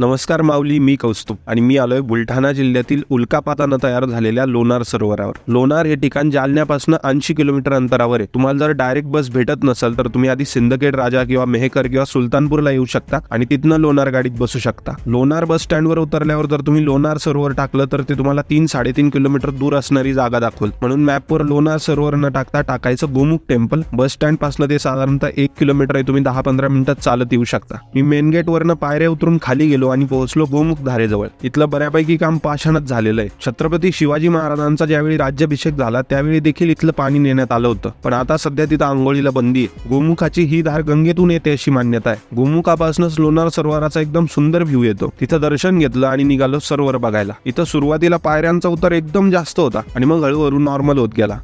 नमस्कार माऊली मी कौस्तुभ आणि मी आलोय बुलढाणा जिल्ह्यातील उल्कापातानं तयार झालेल्या लोणार सरोवरावर. लोणार हे ठिकाण जालन्यापासून ऐंशी किलोमीटर अंतरावर आहे. तुम्हाला जर डायरेक्ट बस भेटत नसेल तर तुम्ही आधी सिंदखेड राजा किंवा मेहकर किंवा सुलतानपूरला येऊ शकता आणि तिथनं लोणार गाडीत बसू शकता. लोणार बस स्टँडवर उतरल्यावर जर तुम्ही लोणार सरोवर टाकलं तर ते तुम्हाला तीन साडेतीन किलोमीटर दूर असणारी जागा दाखवल. म्हणून मॅपवर लोणार सरोवर न टाकता टाकायचं गोमुख टेम्पल बस स्टँडपासून ते साधारणतः एक किलोमीटर आहे. तुम्ही दहा पंधरा मिनिटात चालत येऊ शकता. मी मेन गेट वरनं पायऱ्या उतरून खाली गेलो आणि पोहोचलो गोमुख धारेजवळ. इथलं बऱ्यापैकी काम पाषाणात झालेलं आहे. छत्रपती शिवाजी महाराजांचा ज्यावेळी राज्याभिषेक झाला त्यावेळी देखील इथलं पाणी नेण्यात आलं होतं. पण आता सध्या तिथं आंघोळीला बंदी आहे. गोमुखाची ही धार गंगेतून येते अशी मान्यता आहे. गोमुखापासूनच लोणार सरोवराचा एकदम सुंदर व्ह्यू येतो. तिथं दर्शन घेतलं आणि निघालो सरोवर बघायला. इथं सुरुवातीला पायऱ्यांचा उतार एकदम जास्त होता आणि मग हळूहळू नॉर्मल होत गेला.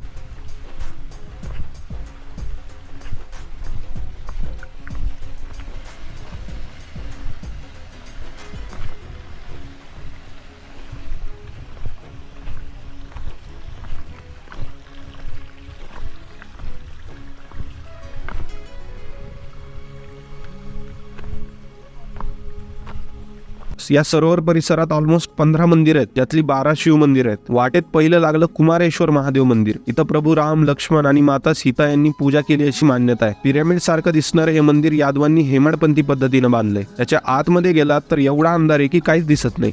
या सरोवर परिसरात ऑलमोस्ट पंधरा मंदिर आहेत. त्यातली बारा शिव मंदिर आहेत. वाटेत पहिलं लागलं कुमारेश्वर महादेव मंदिर. इथं प्रभू राम लक्ष्मण आणि माता सीता यांनी पूजा केली अशी मान्यता आहे. पिरॅमिड सारखं दिसणारं हे मंदिर यादवांनी हेमाडपंथी पद्धतीनं बांधलंय. त्याच्या आतमध्ये गेलात तर एवढा अंधार आहे की काहीच दिसत नाही.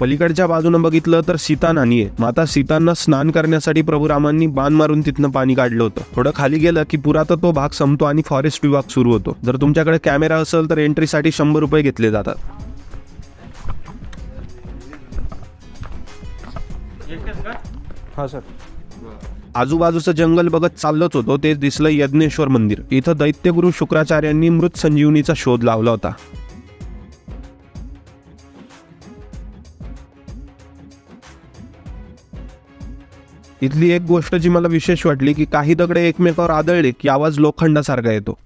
पलीकडच्या बाजूनं बघितलं तर सीता नाणी आहे. माता सीतांना स्नान करण्यासाठी प्रभू रामांनी बाण मारून तिथनं पाणी काढलं होतं. थोडं खाली गेलं की पुरातत्व भाग संपतो आणि फॉरेस्ट विभाग सुरू होतो. जर तुमच्याकडे कॅमेरा असेल तर एंट्रीसाठी शंभर रुपये घेतले जातात. हा सर. आजूबाजूचं जंगल बघत चाललंच होतो. ते दिसलं यज्ञेश्वर मंदिर. इथं दैत्यगुरु शुक्राचार्यांनी मृत संजीवनीचा शोध लावला होता. इथली एक गोष्ट जी मला विशेष वाटली की काही दगडे एकमेकावर आदळले की आवाज लोखंडासारखा येतो.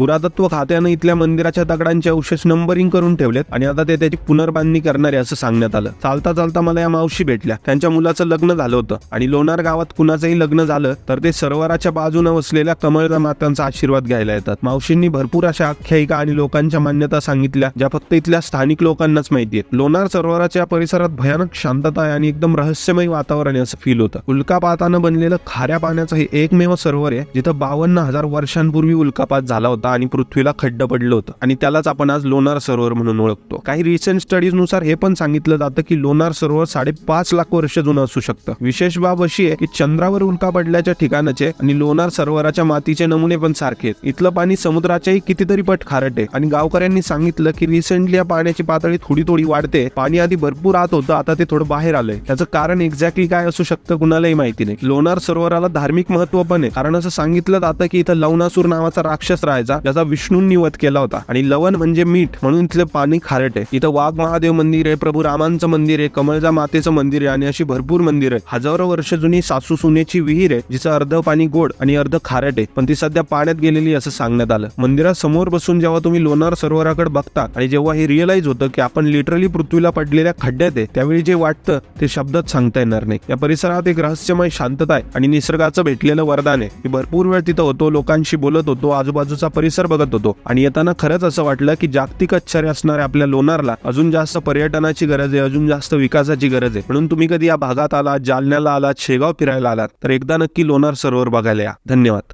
पुरातत्व खात्यानं इथल्या मंदिराच्या दगडांचे अवशेष नंबरिंग करून ठेवलेत आणि आता ते त्याची पुनर्बांधणी करणार आहे असं सांगण्यात आलं. चालता चालता मला या मावशी भेटल्या. त्यांच्या मुलाचं लग्न झालं होतं आणि लोणार गावात कुणाचंही लग्न झालं तर ते सरोवराच्या बाजूनं वसलेल्या कमळदा मातांचा आशीर्वाद घ्यायला येतात. मावशींनी भरपूर अशा आख्यायिका आणि लोकांच्या मान्यता सांगितल्या ज्या फक्त इथल्या स्थानिक लोकांनाच माहिती आहेत. लोणार सरोवराच्या परिसरात भयानक शांतता आहे आणि एकदम रहस्यमय वातावरण आहे असं फील होतं. उल्कापातानं बनलेलं खाऱ्या पाण्याचं हे एकमेव सरोवर आहे जिथं बावन्न हजार वर्षांपूर्वी उल्कापात झाला होता. आणि पृथ्वीला खड्ड पडलं होतं. आणि त्यालाच आपण आज लोणार सरोवर म्हणून ओळखतो. काही रिसेंट स्टडीजनुसार हे पण सांगितलं जातं की लोणार सरोवर साडेपाच लाख वर्ष जुनं असू शकतं. विशेष बाब अशी आहे की चंद्रावर उल्का पडल्याच्या ठिकाणाचे आणि लोणार सरोवराच्या मातीचे नमुने पण सारखे आहेत. इथलं पाणी समुद्राच्याही कितीतरी पट खारट आहे. आणि गावकऱ्यांनी सांगितलं की रिसेंटली या पाण्याची पातळी थोडी थोडी वाढते. पाणी आधी भरपूर आत होतं आता ते थोडं बाहेर आलंय. त्याचं कारण एक्झॅक्टली काय असू शकतं कुणालाही माहिती नाही. लोणार सरोवराला धार्मिक महत्त्व पण आहे. कारण असं सांगितलं जातं की इथं लवणासूर नावाचा राक्षस राहायचा. ज्याचा विष्णूंनी वध केला होता. आणि लवण म्हणजे मीठ म्हणून इथलं पाणी खारट आहे. इथं वाघ महादेव मंदिर आहे प्रभू रामांचं मंदिर आहे कमळजा मातेचं मंदिर आहे आणि अशी भरपूर मंदिर आहे हजारो वर्ष जुनी सासू सुनेची विहीर आहे जिचं अर्ध पाणी गोड आणि अर्ध खारट आहे. पण ती सध्या पाण्यात गेलेली असं सांगण्यात आलं. मंदिरासमोर बसून जेव्हा तुम्ही लोणार सरोवराकडे बघता आणि जेव्हा हे रिअलाइज होतं की आपण लिटरली पृथ्वीला पडलेल्या खड्ड्यात आहे त्यावेळी जे वाटतं ते शब्दात सांगता येणार नाही. या परिसरात एक रहस्यमय शांतता आहे आणि निसर्गाचं भेटलेलं वरदान आहे. मी भरपूर वेळ तिथं होतो लोकांशी बोलत होतो आजूबाजूचा परिसर बघत होतो. आणि येताना खरंच असं वाटलं की जागतिक आश्चर्य असणाऱ्या आपल्या लोणारला अजून जास्त पर्यटनाची गरज आहे अजून जास्त विकासाची गरज आहे. म्हणून तुम्ही कधी या भागात आलात जालन्याला आलात शेगाव फिरायला आलात तर एकदा नक्की लोणार सरोवर बघायला या. धन्यवाद.